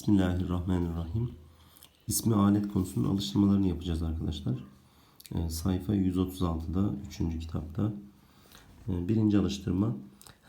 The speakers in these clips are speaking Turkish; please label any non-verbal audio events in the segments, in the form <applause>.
Bismillahirrahmanirrahim. İsmi alet konusunun alıştırmalarını yapacağız arkadaşlar. Ee, sayfa 136'da 3. kitapta. Ee, birinci alıştırma.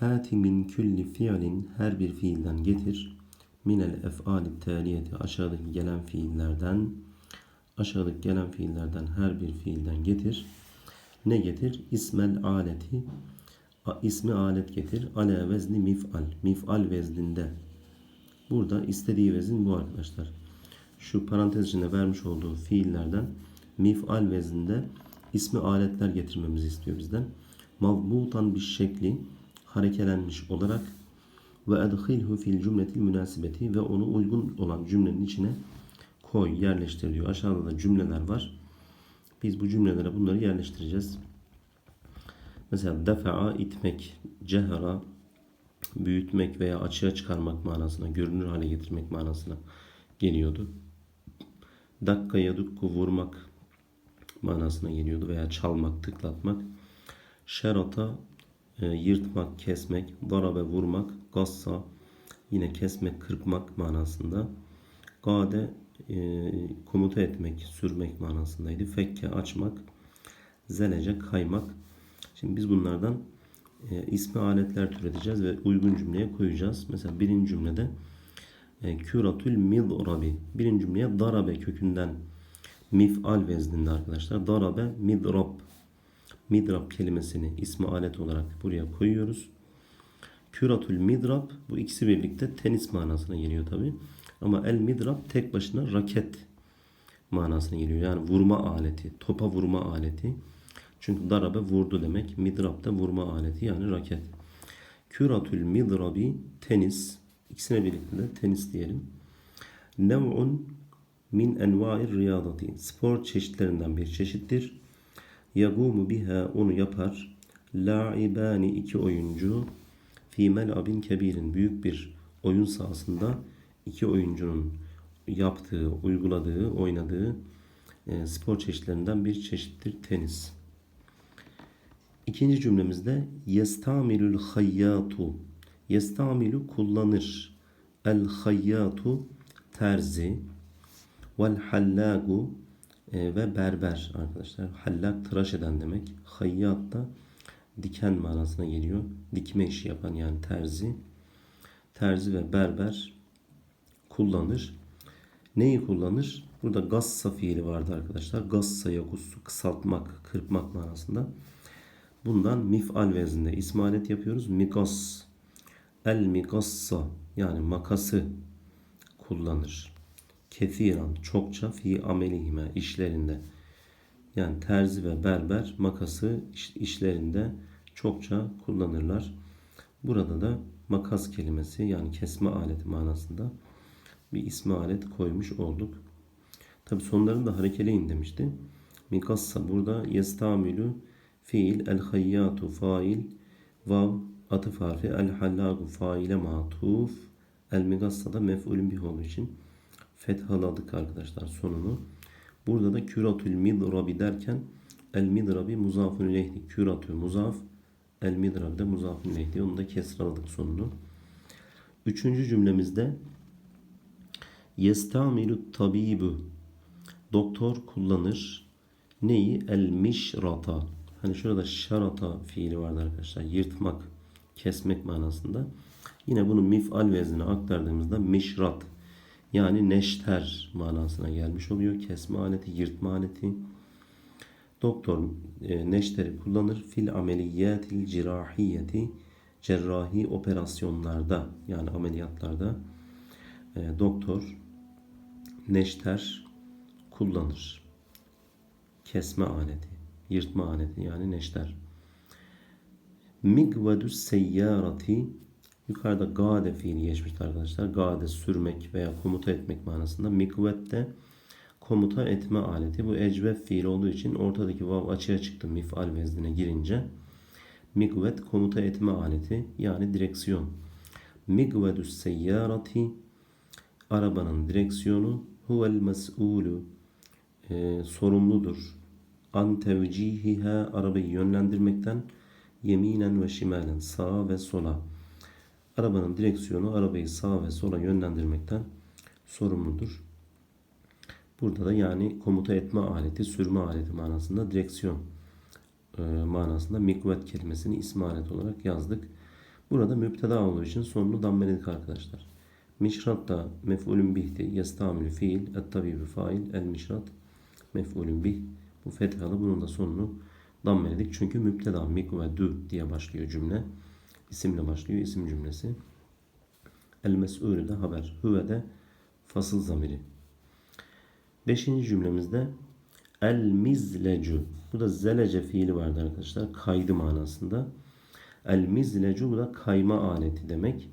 Hati min külli fiilin her bir fiilden getir. Minel ef'ali taliyeti aşağıdaki gelen fiillerden aşağıdaki gelen fiillerden her bir fiilden getir. Ne getir? İsmel aleti ismi alet getir. Ale vezni mif'al. Mif'al vezninde Burada istediği vezin bu arkadaşlar. Şu parantez içinde vermiş olduğu fiillerden mif'al vezinde ismi aletler getirmemizi istiyor bizden. Mazbutan bir şekli harekelenmiş olarak ve edhilhu fil cümletil münasibeti ve onu uygun olan cümlenin içine koy, yerleştir diyor. Aşağıda da cümleler var. Biz bu cümlelere bunları yerleştireceğiz. Mesela defa'a itmek, cehara büyütmek veya açığa çıkarmak manasına, görünür hale getirmek manasına geliyordu. Dakkaya dukku vurmak manasına geliyordu veya çalmak, tıklatmak. Şerata e, yırtmak, kesmek, darabe vurmak, gassa yine kesmek, kırpmak manasında. Gade e, komuta etmek, sürmek manasındaydı. Fekke açmak, zelece kaymak. Şimdi biz bunlardan e, ismi aletler türeteceğiz ve uygun cümleye koyacağız. Mesela birinci cümlede e, küratül midrabi. Birinci cümleye darabe kökünden mif'al vezninde arkadaşlar. Darabe midrab. Midrab kelimesini ismi alet olarak buraya koyuyoruz. Küratül midrab bu ikisi birlikte tenis manasına geliyor tabi. Ama el midrab tek başına raket manasına geliyor. Yani vurma aleti, topa vurma aleti. Çünkü darabe vurdu demek. Midrab da vurma aleti yani raket. Küratül midrabi tenis. İkisine birlikte de tenis diyelim. Nev'un min enva'ir riyadati. Spor çeşitlerinden bir çeşittir. Yagumu biha onu yapar. La'ibani iki oyuncu. Fi mel'abin kebirin. Büyük bir oyun sahasında iki oyuncunun yaptığı, uyguladığı, oynadığı e, spor çeşitlerinden bir çeşittir tenis. İkinci cümlemizde yestamilul hayyatu. Yestamilu kullanır. El hayyatu terzi. Vel hallagu e, ve berber arkadaşlar. Hallak tıraş eden demek. Hayyat da diken manasına geliyor. Dikme işi yapan yani terzi. Terzi ve berber kullanır. Neyi kullanır? Burada gassa fiili vardı arkadaşlar. Gassa yakusu kısaltmak, kırpmak manasında. Bundan mif'al vezinde ismalet yapıyoruz. Mikas. El mikassa yani makası kullanır. Kethiran çokça fi amelihime işlerinde. Yani terzi ve berber makası iş- işlerinde çokça kullanırlar. Burada da makas kelimesi yani kesme aleti manasında bir ismi alet koymuş olduk. Tabi sonlarını da harekeleyin demişti. Mikassa burada yestamilü fiil el hayyatu fail vav atıf harfi el hallagu faile matuf el migassa da mef'ulün bih olduğu için fethaladık arkadaşlar sonunu. Burada da küratül midrabi derken el midrabi muzafun ileyhdi. Küratü muzaf el midrabi de muzafun ileyhdi. Onu da kesraladık sonunu. Üçüncü cümlemizde Yestamilu tabibu. Doktor kullanır. Neyi? El mişrata. Hani şurada şarata fiili vardı arkadaşlar. Yırtmak, kesmek manasında. Yine bunu mif'al veznine aktardığımızda mişrat yani neşter manasına gelmiş oluyor. Kesme aleti, yırtma aleti. Doktor e, neşteri kullanır. Fil ameliyatil cirahiyeti cerrahi operasyonlarda yani ameliyatlarda e, doktor neşter kullanır. Kesme aleti, yırtma aleti yani neşter. Migvedus seyyarati yukarıda gade fiili geçmişti arkadaşlar. Gade sürmek veya komuta etmek manasında. Migvet de komuta etme aleti. Bu ecvef fiil olduğu için ortadaki vav açığa çıktı mif'al veznine girince. Migvet komuta etme aleti yani direksiyon. Migvedus seyyarati arabanın direksiyonu huvel mes'ulu e, sorumludur. An tevcihiha arabayı yönlendirmekten yeminen ve şimalen sağa ve sola. Arabanın direksiyonu arabayı sağa ve sola yönlendirmekten sorumludur. Burada da yani komuta etme aleti, sürme aleti manasında direksiyon e, manasında mikvet kelimesini ismi alet olarak yazdık. Burada müpteda olduğu için sonunu dammeledik arkadaşlar. Mişrat da mef'ulün bihti. Yestamilü fiil. Et-tabibi fail. El mişrat mef'ulün bih. Bu fethalı. Bunun da sonunu dammeledik. Çünkü müpteda mikvedu diye başlıyor cümle. İsimle başlıyor. isim cümlesi. El mes'ulü de haber. Hüve de fasıl zamiri. Beşinci cümlemizde el mizlecu. Bu da zelece fiili vardı arkadaşlar. Kaydı manasında. El mizlecu bu da kayma aleti demek.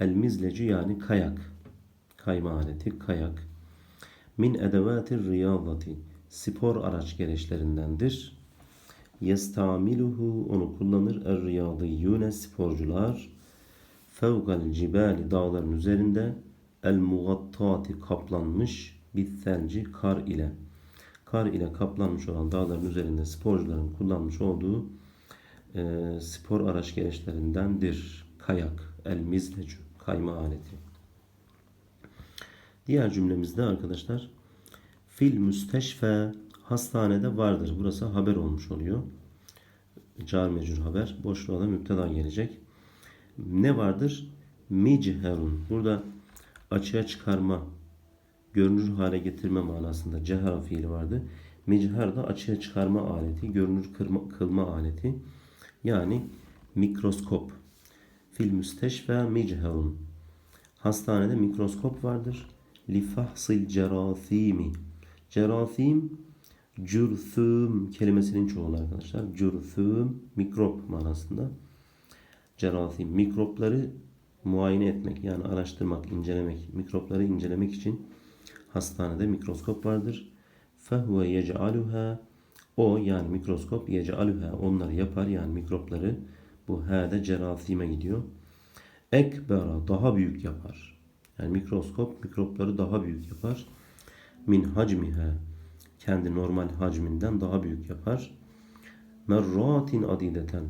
El mizlecu yani kayak. Kayma aleti, kayak. Min edevatir riyadati. Spor araç gereçlerindendir. Yestamiluhu onu kullanır er riyadiyyune sporcular. Fevgal cibali dağların üzerinde el mugattati kaplanmış bitselci kar ile. Kar ile kaplanmış olan dağların üzerinde sporcuların kullanmış olduğu e, spor araç gereçlerindendir. Kayak, el mizlecu, kayma aleti. Diğer cümlemizde arkadaşlar fil müsteşfe hastanede vardır. Burası haber olmuş oluyor. Car mecur haber. Boşluğa da müpteda gelecek. Ne vardır? Micherun. Burada açığa çıkarma, görünür hale getirme manasında cehara fiili vardı. Mechar da açığa çıkarma aleti, görünür kırma, kılma aleti. Yani mikroskop. Fil müsteşfe mechharun. Hastanede mikroskop vardır. Lifahsil cerathimi. Cerathim cürthüm kelimesinin çoğulu arkadaşlar. Cürthüm mikrop manasında. Cerathim mikropları muayene etmek yani araştırmak, incelemek, mikropları incelemek için hastanede mikroskop vardır. Fehuve yec'aluha o yani mikroskop yec'aluha onları yapar yani mikropları bu h'de cerasime gidiyor. Ekbera daha büyük yapar. Yani mikroskop mikropları daha büyük yapar. Min hacmiha kendi normal hacminden daha büyük yapar. Merratin adideten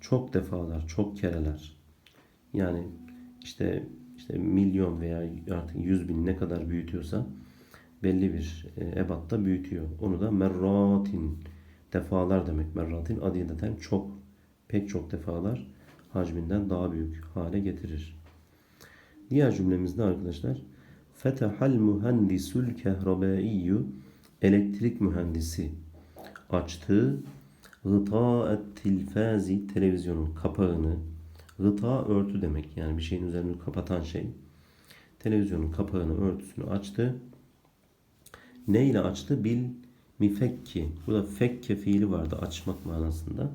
çok defalar, çok kereler. Yani işte işte milyon veya artık yüz bin ne kadar büyütüyorsa belli bir e, ebatta büyütüyor. Onu da merratin defalar demek. Merratin adideten çok pek çok defalar hacminden daha büyük hale getirir. Diğer cümlemizde arkadaşlar Fetehal mühendisul kehrabaiyyü elektrik mühendisi açtığı gıta tilfazi televizyonun kapağını gıta örtü demek yani bir şeyin üzerini kapatan şey televizyonun kapağını örtüsünü açtı ne ile açtı? Bil mifekki. Burada fekke fiili vardı açmak manasında.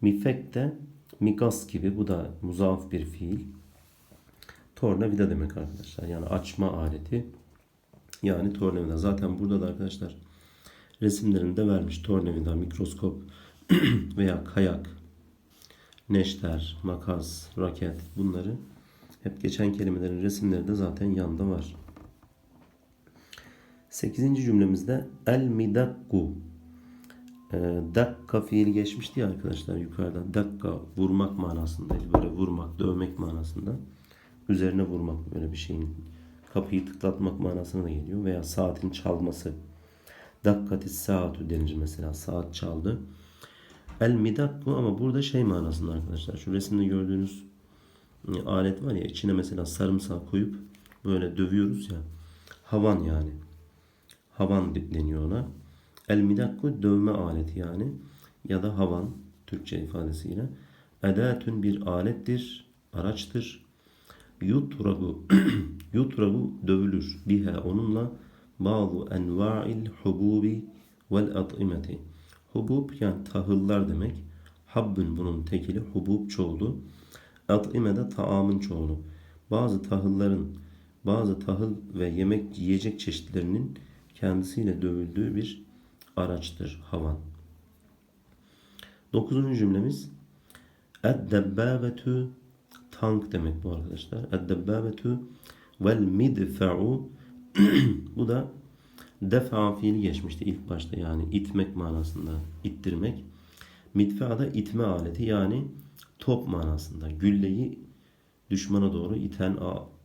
Mifek de mikas gibi. Bu da muzaaf bir fiil. Tornavida demek arkadaşlar. Yani açma aleti. Yani tornavida. Zaten burada da arkadaşlar resimlerinde vermiş. Tornavida, mikroskop <clears throat> veya kayak, neşter, makas, raket bunları hep geçen kelimelerin resimleri de zaten yanında var. 8. cümlemizde el midakku e, dakka fiili geçmişti ya arkadaşlar yukarıda. Dakka vurmak manasındaydı. Böyle vurmak, dövmek manasında. Üzerine vurmak böyle bir şeyin. Kapıyı tıklatmak manasına da geliyor. Veya saatin çalması. Dakkatis saatü denir mesela. Saat çaldı. El midakku ama burada şey manasında arkadaşlar. Şu resimde gördüğünüz e, alet var ya içine mesela sarımsak koyup böyle dövüyoruz ya. Havan yani havan deniyor ona. El midakku dövme aleti yani ya da havan Türkçe ifadesiyle. Edatün bir alettir, araçtır. Yutrabu <clears throat> yutrabu dövülür biha onunla bazı enva'il hububi vel at'imeti. Hubub yani tahıllar demek. Habbün bunun tekili, hubub çoğulu. At'ime de taamın çoğulu. Bazı tahılların, bazı tahıl ve yemek yiyecek çeşitlerinin kendisiyle dövüldüğü bir araçtır havan. Dokuzuncu cümlemiz Eddebbabetu tank demek bu arkadaşlar. Eddebbabetu vel midfa'u <clears throat> bu da defa fiili geçmişti ilk başta yani itmek manasında ittirmek. Midfa da itme aleti yani top manasında. Gülleyi düşmana doğru iten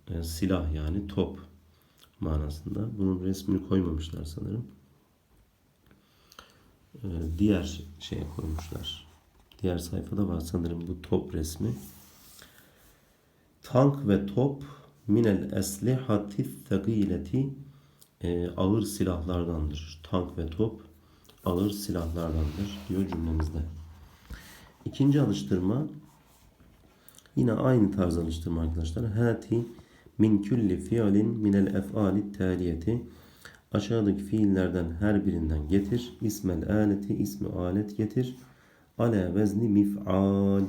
e, silah yani top manasında. Bunun resmini koymamışlar sanırım. E, diğer şeye koymuşlar. Diğer sayfada var sanırım bu top resmi. Tank ve top minel eslihati thagileti e, ağır silahlardandır. Tank ve top ağır silahlardandır diyor cümlemizde. İkinci alıştırma yine aynı tarz alıştırma arkadaşlar. Hati min külli fiilin minel ef'ali taliyeti aşağıdaki fiillerden her birinden getir. İsmel aleti ismi alet getir. Ala vezni mif'al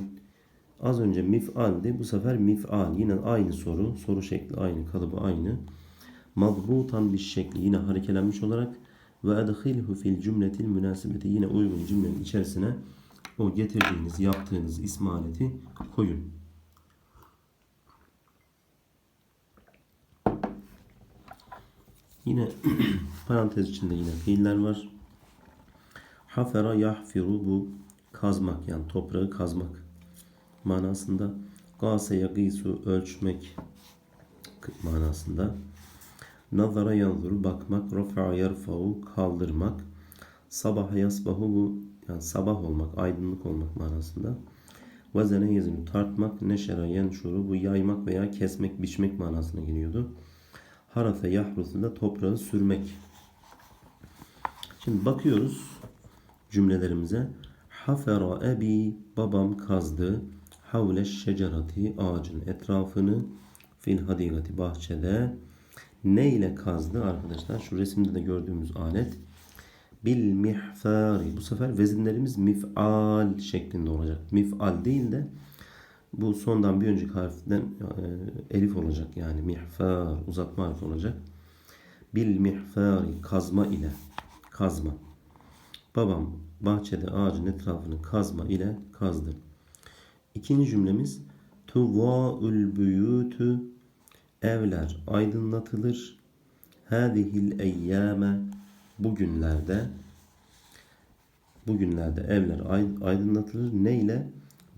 Az önce mif'aldi. Bu sefer mif'al. Yine aynı soru. Soru şekli aynı. Kalıbı aynı. Madbutan bir şekli. Yine harekelenmiş olarak ve edhilhu fil cümletil münasebeti. Yine uygun cümlenin içerisine o getirdiğiniz, yaptığınız ismi aleti koyun. Yine <clears throat> parantez içinde yine fiiller var. Hafera yahfiru bu kazmak yani toprağı kazmak manasında. Gase yagisu ölçmek manasında. Nazara yanzuru bakmak. Rafa'a yarfa'u kaldırmak. Sabah yasbahu yani sabah olmak, aydınlık olmak manasında. Vezene yezinu tartmak. Neşera yenşuru bu yaymak veya kesmek, biçmek manasına geliyordu. Harafe yahrusu da toprağı sürmek. Şimdi bakıyoruz cümlelerimize. Hafera ebi babam kazdı. Havle şecerati ağacın etrafını fil hadigati bahçede ne ile kazdı arkadaşlar? Şu resimde de gördüğümüz alet bil mihfari. Bu sefer vezinlerimiz mif'al şeklinde olacak. Mif'al değil de bu sondan bir önceki harften e, elif olacak. Yani mihfar uzatma harfi olacak. Bil mihfari kazma ile kazma. Babam bahçede ağacın etrafını kazma ile kazdı. İkinci cümlemiz Tuvâ'ül büyütü evler aydınlatılır. Hâzihil eyyâme bugünlerde bugünlerde evler aydınlatılır. Neyle?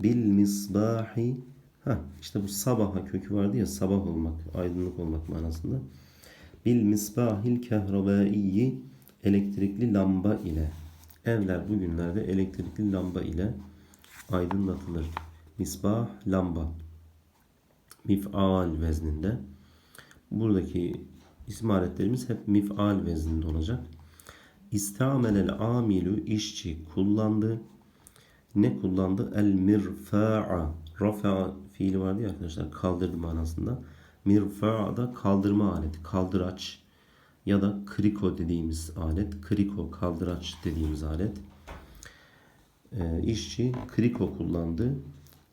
Bil misbahi ha işte bu sabaha kökü vardı ya sabah olmak, aydınlık olmak manasında. Bil misbahil kehrabaiyyi elektrikli lamba ile evler bugünlerde elektrikli lamba ile aydınlatılır. Misbah lamba. Mif'al vezninde. Buradaki isim aletlerimiz hep mif'al vezninde olacak. İstamelel amilu işçi kullandı. Ne kullandı? El mirfa'a. Rafa fiili vardı ya arkadaşlar kaldırdı manasında. Mirfa'a da kaldırma aleti. Kaldıraç ya da kriko dediğimiz alet. Kriko kaldıraç dediğimiz alet. E, işçi kriko kullandı.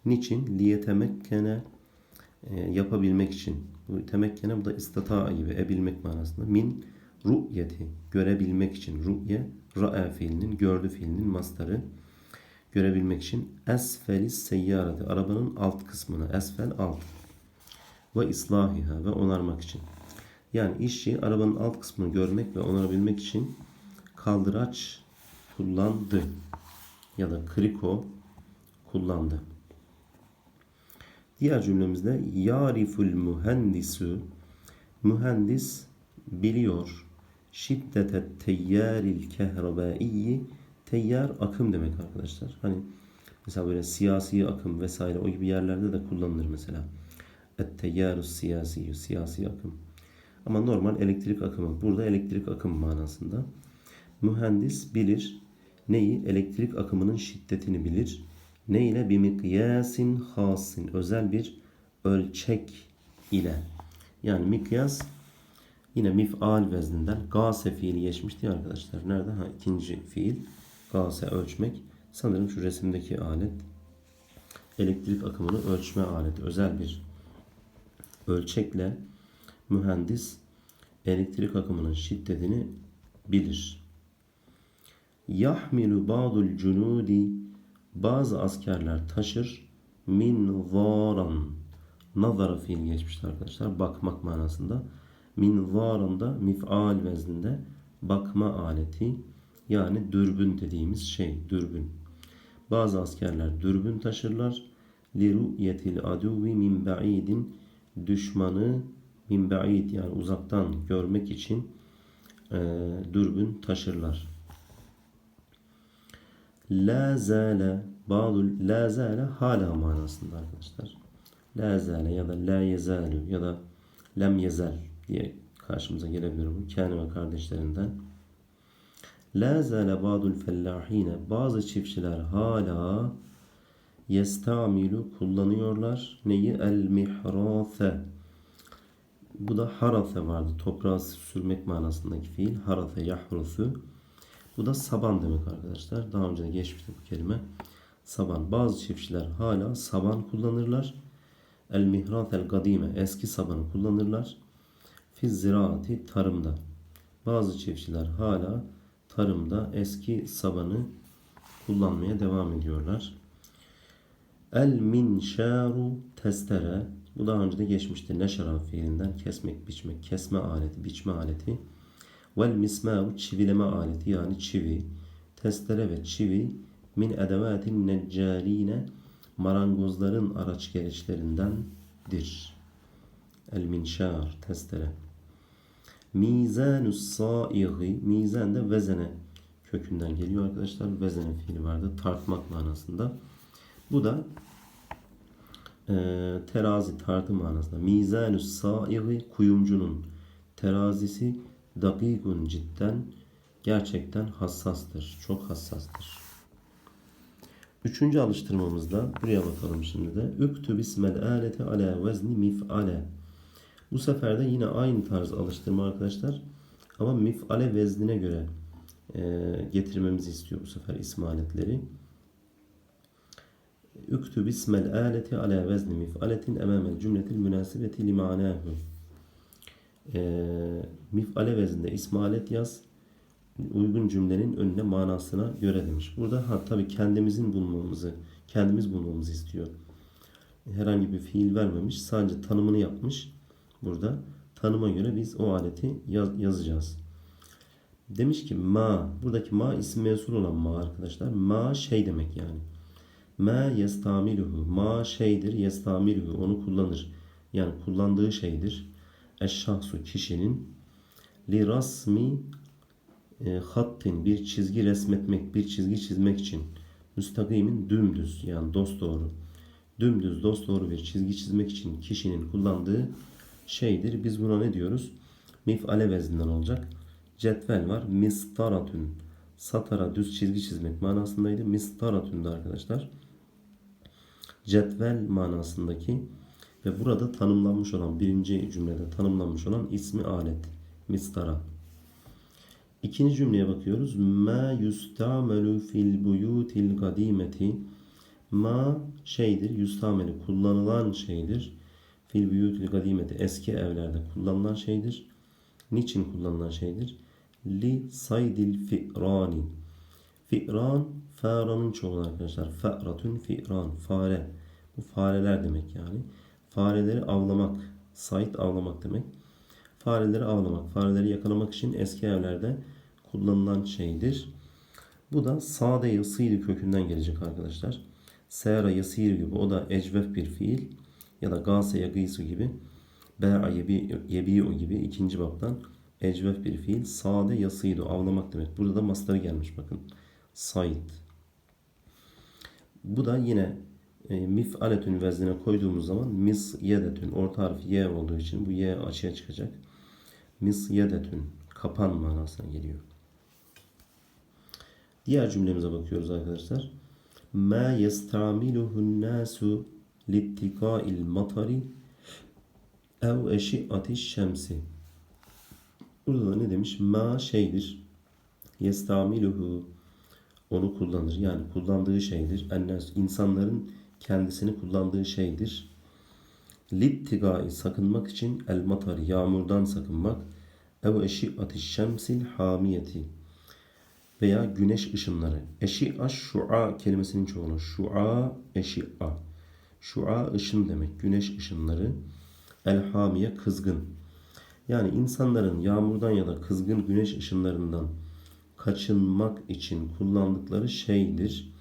Niçin? Liyetemekkene e, yapabilmek için. Bu temekkene bu da istata gibi ebilmek manasında. Min ru'yeti görebilmek için. Ru'ye ra'a fiilinin gördü fiilinin mastarı. Görebilmek için esfelis seyyareti arabanın alt kısmına esfel alt ve islahiha ve onarmak için. Yani işçi arabanın alt kısmını görmek ve onarabilmek için kaldıraç kullandı ya da kriko kullandı. Diğer cümlemizde yariful mühendisu mühendis biliyor şiddete teyyaril kehrabaiyyi teyyar akım demek arkadaşlar. Hani mesela böyle siyasi akım vesaire o gibi yerlerde de kullanılır mesela. Et teyyarus siyasi siyasi akım. Ama normal elektrik akımı. Burada elektrik akım manasında. Mühendis bilir neyi? Elektrik akımının şiddetini bilir ne ile? Bir mikyasin hasin. Özel bir ölçek ile. Yani mikyas yine mif'al vezninden gase fiili geçmişti ya arkadaşlar. Nerede? Ha, ikinci fiil. Gase ölçmek. Sanırım şu resimdeki alet elektrik akımını ölçme aleti. Özel bir ölçekle mühendis elektrik akımının şiddetini bilir. Yahmilu ba'dul cunudi bazı askerler taşır min varan nazara fiil geçmişti arkadaşlar. Bakmak manasında. Min varan da mif'al vezninde bakma aleti yani dürbün dediğimiz şey dürbün. Bazı askerler dürbün taşırlar. Li ru'yetil aduvi min ba'idin düşmanı min ba'id yani uzaktan görmek için e, dürbün taşırlar. La zale bazı la zale hala manasında arkadaşlar. La zale ya da la yezalu ya da lem yezel diye karşımıza gelebilir bu. Kâne ve kardeşlerinden. La zale ba'dul fellahine bazı çiftçiler hala yestamilu kullanıyorlar. Neyi? El mihrase. Bu da harase vardı. Toprağı sürmek manasındaki fiil. Harase yahrusu. Bu da saban demek arkadaşlar. Daha önce de geçmişti bu kelime. Saban. Bazı çiftçiler hala saban kullanırlar. El mihrat el kadime. Eski sabanı kullanırlar. Fiz ziraati tarımda. Bazı çiftçiler hala tarımda eski sabanı kullanmaya devam ediyorlar. El minşaru testere. Bu daha önce de geçmişti. Neşara fiilinden kesmek, biçmek, kesme aleti, biçme aleti. Vel mismaru çivileme aleti yani çivi. Testere ve çivi min edevatin neccarine marangozların araç gereçlerindendir. El minşar testere. Mizanus saigi mizan da vezene kökünden geliyor arkadaşlar. Vezene fiili vardı. Tartmak manasında. Bu da e, terazi tartı manasında. Mizanus saigi kuyumcunun terazisi dakikun cidden gerçekten hassastır. Çok hassastır. Üçüncü alıştırmamızda buraya bakalım şimdi de. Üktü bismel aleti ala vezni mif'ale. Bu sefer de yine aynı tarz alıştırma arkadaşlar. Ama mif'ale veznine göre e, getirmemizi istiyor bu sefer ismi aletleri. Üktü bismel aleti ala vezni mif'aletin emamel cümletil münasibeti limanahu. E, mif'ale vezninde ismi alet yaz uygun cümlenin önüne manasına göre demiş. Burada ha tabii kendimizin bulmamızı, kendimiz bulmamızı istiyor. Herhangi bir fiil vermemiş, sadece tanımını yapmış. Burada tanıma göre biz o aleti yaz, yazacağız. Demiş ki ma, buradaki ma isim mevsul olan ma arkadaşlar. Ma şey demek yani. Ma yestamiluhu, ma şeydir, yestamiluhu, onu kullanır. Yani kullandığı şeydir. Eşşahsu kişinin li rasmi e, hattin bir çizgi resmetmek, bir çizgi çizmek için müstakimin dümdüz yani dosdoğru dümdüz dosdoğru bir çizgi çizmek için kişinin kullandığı şeydir. Biz buna ne diyoruz? Mif'ale vezninden olacak. Cetvel var. Mistaratun. Satara düz çizgi çizmek manasındaydı. Mistaratun da arkadaşlar. Cetvel manasındaki ve burada tanımlanmış olan birinci cümlede tanımlanmış olan ismi alet. Mistara. İkinci cümleye bakıyoruz. Ma yustamelu fil buyutil kadimeti. Ma şeydir, yustamelu kullanılan şeydir. Fil buyutil kadimeti eski evlerde kullanılan şeydir. Niçin kullanılan şeydir? Li saydil fi'rani. Fi'ran faranın çoğulu arkadaşlar. Fe'ratun fi'ran. Fare. Bu fareler demek yani. Fareleri avlamak. Sayd avlamak demek. Fareleri avlamak, fareleri yakalamak için eski evlerde kullanılan şeydir. Bu da sade yasıydı kökünden gelecek arkadaşlar. Sera yasir gibi o da ecvef bir fiil ya da gase yagısu gibi be'a yebi, yebi'u gibi ikinci baptan ecvef bir fiil. Sade yasıydı avlamak demek. Burada da mastarı gelmiş bakın. Said. Bu da yine e, mif'aletün veznine koyduğumuz zaman mis yedetün orta harf y olduğu için bu y açığa çıkacak. Mis yedetün kapan manasına geliyor. Diğer cümlemize bakıyoruz arkadaşlar. Ma yestamiluhun nasu littika'il matari ev eşi'ati şemsi. Burada da ne demiş? Ma şeydir. Yestamiluhu onu kullanır. Yani kullandığı şeydir. Ennes insanların kendisini kullandığı şeydir. Littigai sakınmak için el matar yağmurdan sakınmak ev eşi'ati şemsil hamiyeti veya güneş ışınları. Eşi'a şua kelimesinin çoğulu. Şua eşi'a. Şua ışın demek. Güneş ışınları. El hamiye kızgın. Yani insanların yağmurdan ya da kızgın güneş ışınlarından kaçınmak için kullandıkları şeydir.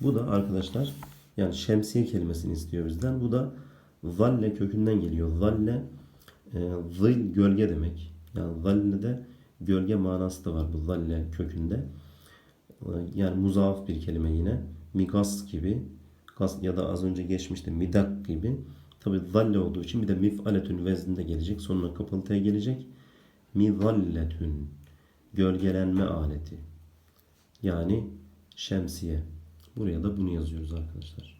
Bu da arkadaşlar yani şemsiye kelimesini istiyor bizden. Bu da zalle kökünden geliyor. Zalle E, zil gölge demek. Yani zalle de gölge manası da var bu zalle kökünde. E, yani muzaaf bir kelime yine. Migas gibi gas ya da az önce geçmişti midak gibi. Tabi zalle olduğu için bir de mif'aletün vezninde gelecek. Sonuna kapalı T gelecek. Mizalletün gölgelenme aleti. Yani şemsiye. Buraya da bunu yazıyoruz arkadaşlar.